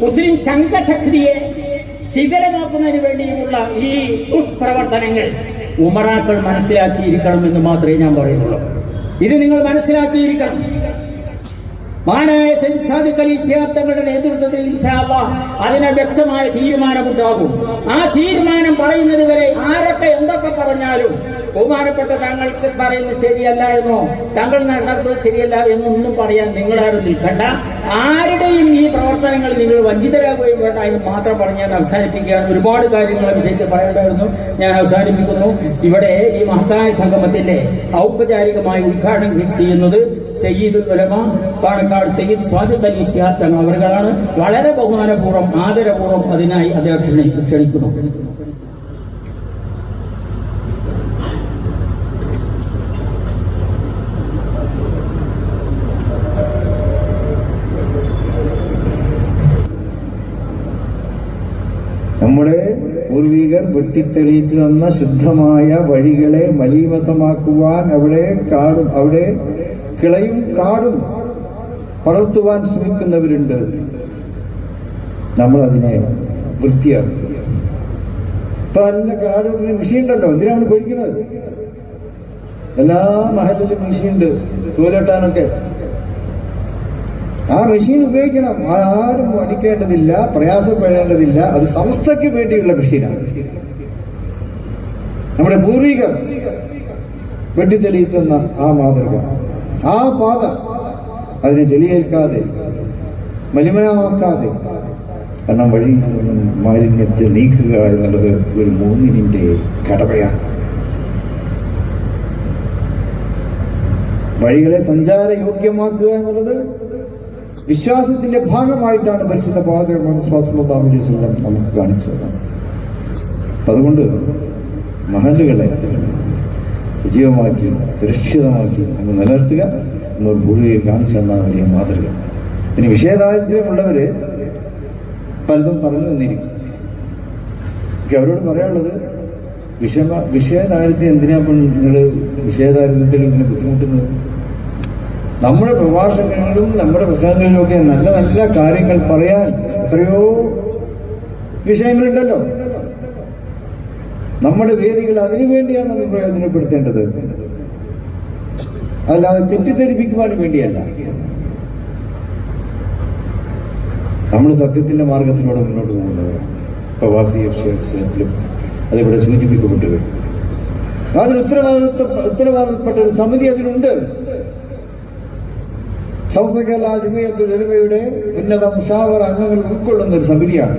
മുസ്ലിം സംഘശക്തിയെ ശിഥിലമാക്കുന്നതിന് വേണ്ടിയുമുള്ള ഈ ദുഷ്പ്രവർത്തനങ്ങൾ ഉമറാക്കൾ മനസ്സിലാക്കിയിരിക്കണം എന്ന് മാത്രമേ ഞാൻ പറയുന്നുള്ളൂ. ഇത് നിങ്ങൾ മനസ്സിലാക്കിയിരിക്കണം. മാനായ സയ്യിദ് സാദിഖ് അലി ശിഹാബ് തങ്ങളുടെ നേതൃത്വത്തിൽ അതിന് വ്യക്തമായ തീരുമാനമുണ്ടാകും. ആ തീരുമാനം പറയുന്നത് വരെ ആരൊക്കെ എന്തൊക്കെ പറഞ്ഞാലും ബഹുമാനപ്പെട്ട താങ്കൾക്ക് പറയുന്നത് ശരിയല്ല എന്നോ താങ്കൾ നടത്തുന്നത് ശരിയല്ല എന്നൊന്നും പറയാൻ നിങ്ങളാരും നിൽക്കണ്ട. ആരുടെയും ഈ പ്രവർത്തനങ്ങൾ നിങ്ങൾ വഞ്ചിതരാകുകയും വേണ്ട എന്ന് മാത്രം പറഞ്ഞ് ഞാൻ അവസാനിപ്പിക്കുകയാണ് ഒരുപാട് കാര്യങ്ങൾ വിഷയത്തിൽ പറയേണ്ടായിരുന്നു ഞാൻ അവസാനിപ്പിക്കുന്നു. ഇവിടെ ഈ മഹത്തായ സംഗമത്തിന്റെ ഔപചാരികമായി ഉദ്ഘാടനം ചെയ്യുന്നത് സയ്യിദ് ഉലമ പാണക്കാട് സയ്യിദ് സ്വാദിഖ് അലി സിയാദ് തങ്ങൾ അവരുകളാണ് വളരെ ബഹുമാനപൂർവം ആദരപൂർവം അതിനായി അദ്ദേഹം ക്ഷണിക്കുന്നു. നമ്മുടെ പൂർവികർ വെട്ടിത്തെളിയിച്ചു തന്ന ശുദ്ധമായ വഴികളെ മലീമസമാക്കുവാൻ അവിടെ കാടും അവിടെ കിളയും കാടും പടർത്തുവാൻ ശ്രമിക്കുന്നവരുണ്ട്. നമ്മൾ അതിനെ വൃത്തിയാക്കും ഇപ്പൊ നല്ല കാട് മിഷീനുണ്ടല്ലോ എന്തിനാണ് പൊരിക്കുന്നത് എല്ലാ മഹലിലും മിഷീനുണ്ട് തോലട്ടാനൊക്കെ. ആ മെഷീൻ ഉപയോഗിക്കണം. ആരും പഠിക്കേണ്ടതില്ല പ്രയാസപ്പെടേണ്ടതില്ല. അത് സംസ്ഥയ്ക്ക് വേണ്ടിയുള്ള മെഷീനാണ്. നമ്മുടെ പൂർവികർ വെട്ടിത്തെളിയിച്ചെന്ന ആ മാതൃക. ആ പാത അതിനെ ചെളിയേൽക്കാതെ മലിമനമാക്കാതെ കാരണം നിന്നും മാലിന്യത്തെ നീക്കുക എന്നുള്ളത് ഒരു മൂന്നിനിന്റെ കടമയാണ്. വഴികളെ സഞ്ചാരയോഗ്യമാക്കുക എന്നുള്ളത് വിശ്വാസത്തിന്റെ ഭാഗമായിട്ടാണ് പരിശുദ്ധ പാചകം മനസ്വാസമുള്ള നമുക്ക് കാണിച്ചത്. അതുകൊണ്ട് മഹലുകളെ സജീവമാക്കി സുരക്ഷിതമാക്കി നമ്മൾ നിലനിർത്തുക എന്നൊരു ഭൂമിയെ കാണിച്ചു തന്നാൽ വലിയ മാതൃക. ഇനി വിഷയദാരിദ്ര്യമുള്ളവര് പലതും പറഞ്ഞു തന്നിരിക്കും. എനിക്ക് അവരോട് പറയാനുള്ളത് വിഷമ വിഷയദാരിദ്ര്യം എന്തിനാ ഇപ്പം നിങ്ങൾ വിഷയദാരിദ്ര്യത്തിൽ ഇങ്ങനെ ബുദ്ധിമുട്ടുന്നത്? നമ്മുടെ പ്രഭാഷണങ്ങളിലും നമ്മുടെ പ്രസംഗങ്ങളിലും ഒക്കെ നല്ല നല്ല കാര്യങ്ങൾ പറയാൻ എത്രയോ വിഷയങ്ങളുണ്ടല്ലോ. നമ്മുടെ വേദികൾ അതിനു വേണ്ടിയാണ് നമ്മൾ പ്രയോജനപ്പെടുത്തേണ്ടത്. അല്ലാതെ തെറ്റിദ്ധരിപ്പിക്കുവാൻ വേണ്ടിയല്ല. നമ്മൾ സത്യത്തിന്റെ മാർഗത്തിലൂടെ മുന്നോട്ട് പോകുന്നവരാണ് അതിവിടെ സൂചിപ്പിക്കപ്പെട്ടു അതിന് ഉത്തരവാദിത്വ ഉത്തരവാദിത്തപ്പെട്ട ഒരു സമിതി അതിനുണ്ട് സംസ്ഥാന കേരള ജമിയത്തുൽ ഉന്നത മുഷാവർ അംഗങ്ങൾ ഉൾക്കൊള്ളുന്ന ഒരു സമിതിയാണ്.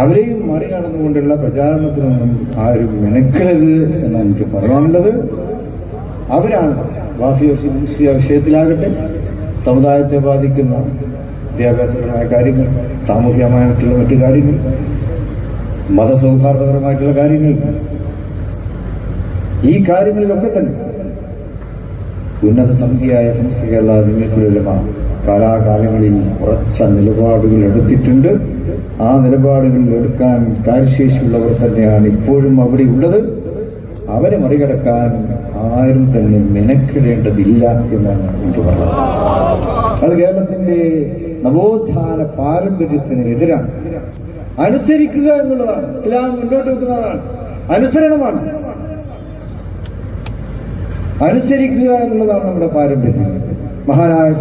അവരെയും മറികടന്നുകൊണ്ടുള്ള പ്രചാരണത്തിനൊന്നും ആരും മെനക്കരുത് എന്നാണ് എനിക്ക് പറയാനുള്ളത്. അവരാണ് വാഫിയ വിഷയ വിഷയത്തിലാകട്ടെ. സമുദായത്തെ ബാധിക്കുന്ന വിദ്യാഭ്യാസപരമായ കാര്യങ്ങൾ സാമൂഹികമായിട്ടുള്ള മറ്റു കാര്യങ്ങൾ മതസൗഹാർദ്ദപരമായിട്ടുള്ള കാര്യങ്ങൾ. ഈ കാര്യങ്ങളിലൊക്കെ തന്നെ ഉന്നത സമിതിയായ സംസ്ഥ കേരള ജമിയത്തുലമ കാലാകാലങ്ങളിൽ ഉറച്ച നിലപാടുകൾ എടുത്തിട്ടുണ്ട്. ആ നിലപാടുകളിൽ എടുക്കാൻ കാര്യശേഷിയുള്ളവർ തന്നെയാണ് ഇപ്പോഴും അവിടെ ഉള്ളത്. അവരെ മറികടക്കാൻ ആരും തന്നെ മെനക്കിടേണ്ടതില്ല എന്നാണ് എനിക്ക് പറയുന്നത് അത് കേരളത്തിന്റെ നവോത്ഥാന പാരമ്പര്യത്തിന് എതിരാണ്. അനുസരിക്കുക എന്നുള്ളതാണ്. ഇസ്ലാം മുന്നോട്ട് വെക്കുന്നതാണ്. അനുസരണമാണ്. അനുസരിക്കുക എന്നുള്ളതാണ് നമ്മുടെ പാരമ്പര്യം. മഹാനായ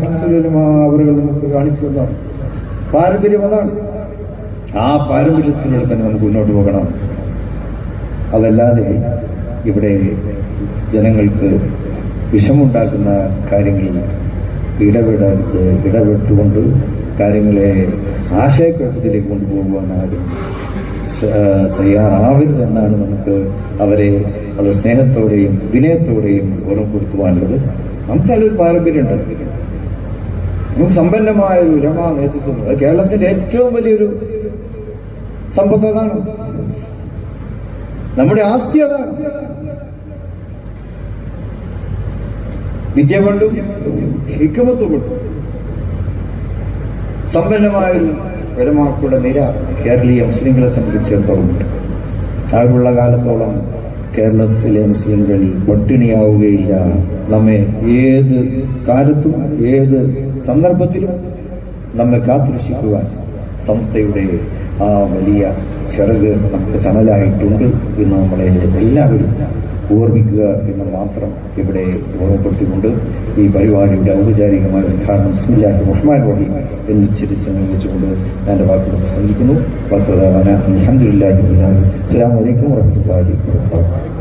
അവരുകൾ നമുക്ക് കാണിച്ചു തന്നതാണ്. പാരമ്പര്യം അതാണ്. ആ പാരമ്പര്യത്തിലൂടെ തന്നെ നമുക്ക് മുന്നോട്ട് പോകണം. അതല്ലാതെ ഇവിടെ ജനങ്ങൾക്ക് വിഷമുണ്ടാക്കുന്ന കാര്യങ്ങളിൽ ഇടപെട ഇടപെട്ടുകൊണ്ട് കാര്യങ്ങളെ ആശയക്കുഴപ്പത്തിലേക്ക് കൊണ്ടുപോകുവാൻ തയ്യാറാവരുതെന്നാണ് നമുക്ക് അവരെ വളരെ സ്നേഹത്തോടെയും വിനയത്തോടെയും ഓർമ്മപ്പെടുത്തുവാനുള്ളത് നമുക്ക് അതിലൊരു പാരമ്പര്യമുണ്ട്. നമുക്ക് സമ്പന്നമായ ഒരു രമാ നേതൃത്വം. അത് കേരളത്തിന്റെ ഏറ്റവും വലിയൊരു സമ്പത്ത് അതാണ്. നമ്മുടെ ആസ്തി അതാണ്. വിദ്യ കൊണ്ടും ഹിക്കമത്ത് കൊണ്ടും സമ്പന്നമായ ഒരു ഉലമാക്കളുടെ നിര കേരളീയ മുസ്ലിങ്ങളെ സംബന്ധിച്ചിടത്തോളം അവരുള്ള കാലത്തോളം കേരളത്തിലെ മുസ്ലിങ്ങൾ പട്ടിണിയാവുകയില്ല നമ്മെ ഏത് കാലത്തും ഏത് സന്ദർഭത്തിലും നമ്മെ കാത്തുരക്ഷിക്കുവാൻ സംസ്ഥയുടെ ആ വലിയ ചിറക് നമുക്ക് തണലായിട്ടുണ്ട് എന്ന് നമ്മളെ എല്ലാവരും ഓർമ്മിക്കുക എന്ന് മാത്രം ഇവിടെ ഓർമ്മപ്പെടുത്തിക്കൊണ്ട് ഈ പരിപാടിയുടെ ഔപചാരികമായ ഉദ്ഘാടനം സ്മില്ലാഹി റഹ്മാൻ റഹീം എന്ന് ഉച്ചരിച്ച് നിർവഹിച്ചുകൊണ്ട് ഞാൻ എന്റെ വാക്കുകൾ പ്രസംഗിക്കുന്നു. വാക്കുകൾ അലഹമുല്ലാഹി അസ്സാം വലൈക്കും വാഹമത്തല്ലാഹി വാബർക്കാത്തു